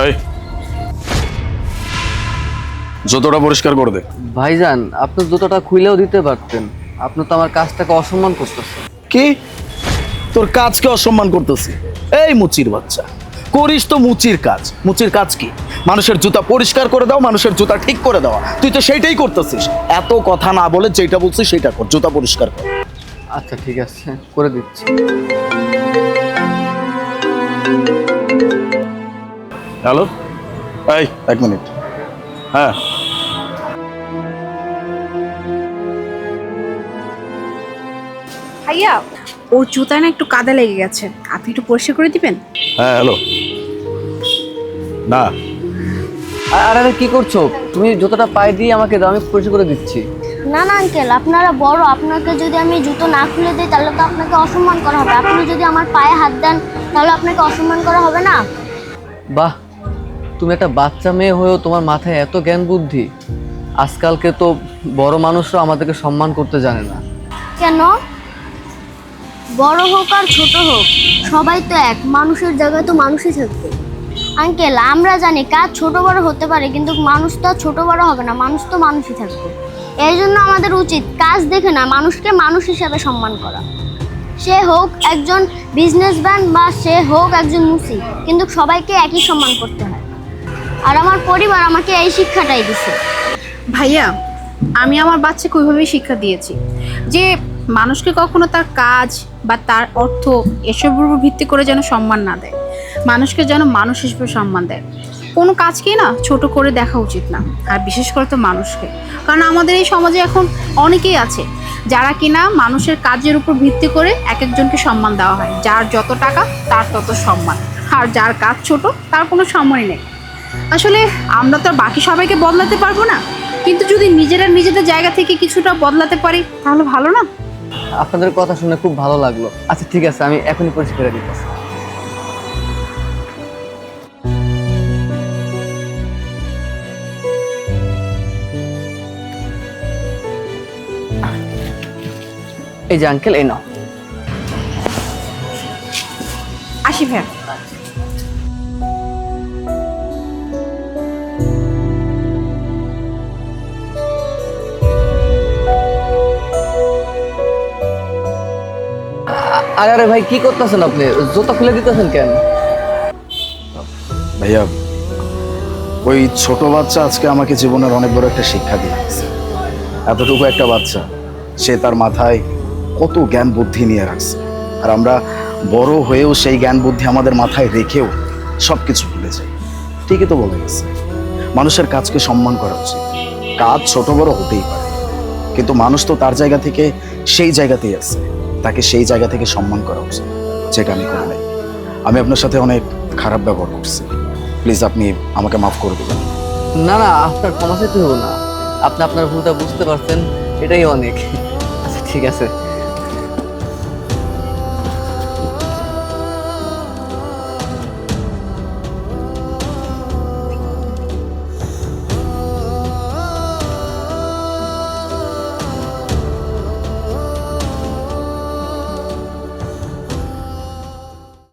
এই। জুতোটা পরিষ্কার করে দে। ভাইজান আপনি জুতোটা খুইলেও দিতে পারতেন। আপনি তো আমার কাজটাকে অসম্মান করতেছেন। কি? তোর কাজকে অসম্মান করতেছি? এই মুচির বাচ্চা। করিস তো মুচির কাজ। মুচির কাজ কি? মানুষের জুতা পরিষ্কার করে দাও মানুষের জুতা ঠিক করে দেওয়া তুই তো সেইটাই করতেছিস। এত কথা না বলে যেটা বলছিস সেটা কর জুতা পরিষ্কার কর। আচ্ছা ঠিক আছে। করে দিচ্ছি। হ্যালো? এই এক মিনিট। হ্যাঁ। ভাইয়া ওর জুতায় না একটু কাদা লেগে গেছে। আপনি একটু পরিষ্কার করে দিবেন? হ্যাঁ হ্যালো। না। আর আরে কি করছ? তুমি জুতোটা পায়ে দিয়ে আমাকে দাও আমি পরিষ্কার করে দিচ্ছি। না না আঙ্কেল আপনারা বড় আপনাকে যদি আমি জুতো না খুলে দিই তাহলে তো আপনাকে অসম্মান করা হবে। আপনি যদি আমার পায়ে হাত দেন তাহলে আপনাকে অসম্মান করা হবে না? বাহ তুমি একটা বাচ্চা মেয়ে হয়েও তোমার মাথায় এত জ্ঞান বুদ্ধি? আজকালকে তো বড় মানুষরা আমাদেরকে সম্মান করতে জানে না। কেন? বড় হোক আর ছোট হোক, সবাই তো এক, মানুষের জায়গায় তো মানুষই থাকবে। আঙ্কেল, আমরা জানি কাজ ছোট বড় হতে পারে, কিন্তু মানুষ তো ছোট বড় হবে না, মানুষ তো মানুষই থাকবে। এই জন্য আমাদের উচিত কাজ দেখে না, মানুষকে মানুষ হিসাবে সম্মান করা। সে হোক একজন বিজনেসম্যান বা সে হোক একজন মুসি, কিন্তু সবাইকে একই সম্মান করতে হয়। আর আমার পরিবার আমাকে এই শিক্ষাটাই দিছে। ভাইয়া, আমি আমার বাচ্চাকে ওইভাবেই শিক্ষা দিয়েছি। যে মানুষকে কখনো তার কাজ বা তার অর্থ এসবের উপর ভিত্তি করে যেন সম্মান না দেয়। মানুষকে যেন মানুষ হিসেবে সম্মান দেয়। কোনো কাজকেই না ছোট করে দেখা উচিত না, আর বিশেষ করে তো মানুষকে। কারণ আমাদের এই সমাজে এখন অনেকেই আছে, যারা কিনা মানুষের কাজের উপর ভিত্তি করে এক একজনকে সম্মান দেওয়া হয়। যার যত টাকা, তার তত সম্মান। আর যার কাজ ছোট, তার কোনো সম্মানই নেই। আসলে আমরা তো আর বাকি সবাইকে বদলাতে পারব না। কিন্তু যদি নিজেরা নিজেদের জায়গা থেকে কিছুটা বদলাতে পারি তাহলে ভালো না? আপনাদের কথা শুনে খুব ভালো লাগল। আচ্ছা ঠিক আছে আমি এখনই পরিষ্কার করে দিতেছি। এই যে আঙ্কেল এই নাও। আসি ভাইয়া। আরে আরে ভাই, কি করতেছেন আপনি? জুতা খুলে দিতেছেন কেন? ভাইয়া, ওই ছোট বাচ্চা আজকে আমাকে জীবনের অনেক বড় একটা শিক্ষা দিয়ে এতটুকু একটা বাচ্চা, সে তার মাথায় কত জ্ঞান বুদ্ধি নিয়ে রাখছে। আর আমরা বড় হয়েও সেই জ্ঞান বুদ্ধি আমাদের মাথায় রেখেও সব কিছু ভুলে যাই। ঠিকই তো বলে গেছে। মানুষের কাজকে সম্মান করা উচিত। কাজ ছোট বড় হতেই পারে। কিন্তু মানুষ তো তার জায়গা থেকে সেই জায়গাতেই আছে। তাকে সেই জায়গা থেকে সম্মান করা উচিত, যেটা আমি করি নাই আমি আপনার সাথে অনেক খারাপ ব্যবহার করছি। প্লিজ আপনি আমাকে মাফ করে দেবেন। না না, আপনার ক্ষমা চাইতে হবে না। আপনি আপনার ভুলটা বুঝতে পারছেন, এটাই অনেক। আচ্ছা ঠিক আছে।